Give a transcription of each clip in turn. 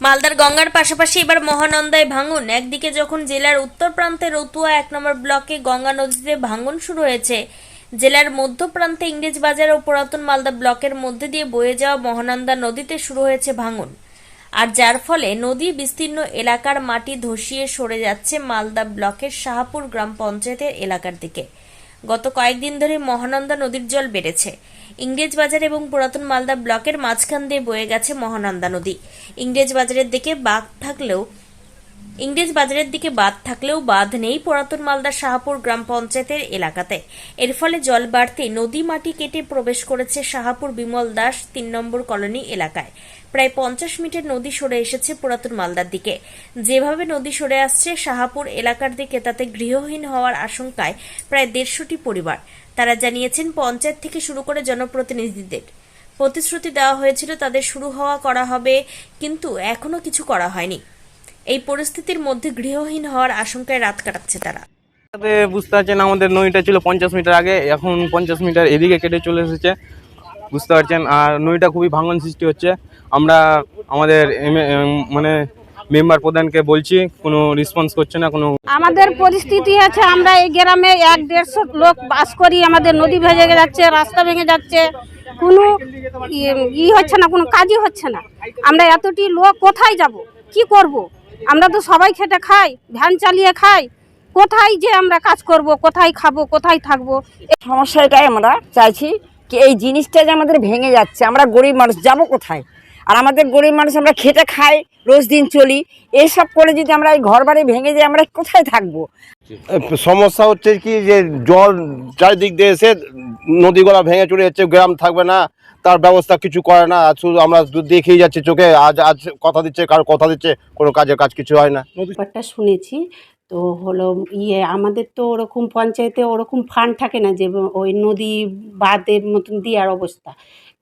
মালদার গঙ্গার পাশাপাশি এবার মহানন্দায় ভাঙন। একদিকে যখন জেলার উত্তর প্রান্তে রতুয়া, এক নম্বর ব্লকে গঙ্গা নদীতে ভাঙন শুরু হয়েছে। জেলার মধ্য প্রান্তে ইংরেজ বাজার ও পুরাতন মালদা ব্লকের মধ্যে দিয়ে বয়ে যাওয়া মহানন্দা নদীতে শুরু হয়েছে ভাঙন। আর যার ফলে নদী বিস্তীর্ণ এলাকার মাটি ধসিয়ে সরে যাচ্ছে মালদা ব্লকের শাহপুর গ্রাম পঞ্চায়েতের এলাকার দিকে। গত কয়েকদিন ধরে মহানন্দা নদীর জল বেড়েছে। ইংরেজ বাজার এবং পুরাতন মালদা ব্লকের মাঝখান দিয়ে বয়ে গেছে মহানন্দা নদী। ইংরেজ বাজারের দিকে বাঘ থাকলেও ইংরেজ বাজারের দিকে বাঁধ থাকলেও বাঁধ নেই পুরাতন মালদা শাহপুর গ্রাম পঞ্চায়েতের এলাকাতে। এর ফলে জল বাড়তে নদী মাটি কেটে প্রবেশ করেছে শাহপুর বিমল দাস তিন নম্বর কলোনি এলাকায়। প্রায় পঞ্চাশ মিটার নদী সরে এসেছে পুরাতন মালদার দিকে। যেভাবে নদী সরে আসছে, শাহপুর এলাকার দিকে তাতে গৃহহীন হওয়ার আশঙ্কায় প্রায় দেড়শোটি পরিবার। তারা জানিয়েছেন, পঞ্চায়েত থেকে শুরু করে জনপ্রতিনিধিদের প্রতিশ্রুতি দেওয়া হয়েছিল, তাদের শুরু হওয়া করা হবে, কিন্তু এখনও কিছু করা হয়নি। এই পরিস্থিতির মধ্যে গৃহহীন হওয়ার আশঙ্কায় রাত কাটাচ্ছে তারা। তাতে বুঝতে পারছেন আমাদের নদীটা ছিল পঞ্চাশ মিটার আগে এখন পঞ্চাশ মিটার এদিকে কেটে চলে এসেছে। বুঝতে পারছেন? আর নদীটা খুবই ভাঙন সৃষ্টি হচ্ছে। আমরা আমাদের মানে মেম্বার প্রধানকে বলছি কোনো রেসপন্স করছে না কোনো আমাদের পরিস্থিতি আছে আমরা এই গ্রামে এক দেড়শো লোক বাস করি আমাদের নদী ভেঙে যাচ্ছে রাস্তা ভেঙে যাচ্ছে। কোনো ই হচ্ছে না কোনো কাজই হচ্ছে না। আমরা এতটি লোক কোথায় যাব? কি করব। আমরা তো সবাই খেটে খাই, ভ্যান চালিয়ে খাই, কোথায় যে আমরা কাজ করব, কোথায় খাব, কোথায় থাকব? সমস্যা এটাই আমরা চাইছি কি এই জিনিসটা যে আমাদের ভেঙে যাচ্ছে, আমরা গরিব মানুষ, যাব কোথায়? আর আমাদের গরিব মানুষ আমরা খেটে খাই রোজ দিন চলি এসব করে যদি আমরা এই ঘর বাড়ি ভেঙে যাই আমরা কোথায় থাকব? সমস্যা হচ্ছে কি যে জল চারিদিক দিয়ে এসে নদীগুলা ভেঙে চলে যাচ্ছে গ্রাম থাকবে না তার ব্যবস্থা কিছু করে না শুধু আমরা দেখেই যাচ্ছি চোখে আজ আজ কথা দিচ্ছে কার কথা দিচ্ছে কোনো কাজের কাজ কিছু হয় না। ব্যাপারটা শুনেছি তো হলো ইয়ে আমাদের তো ওরকম পঞ্চায়েতে ওরকম ফান্ড থাকে না যে ওই নদী বাঁধের মতন দেওয়ার অবস্থা।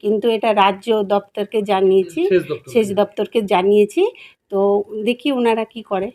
কিন্তু এটা রাজ্য দপ্তরকে জানিয়েছি সেচ দপ্তরকে। জানিয়েছি। তো দেখি ওনারা কি করে।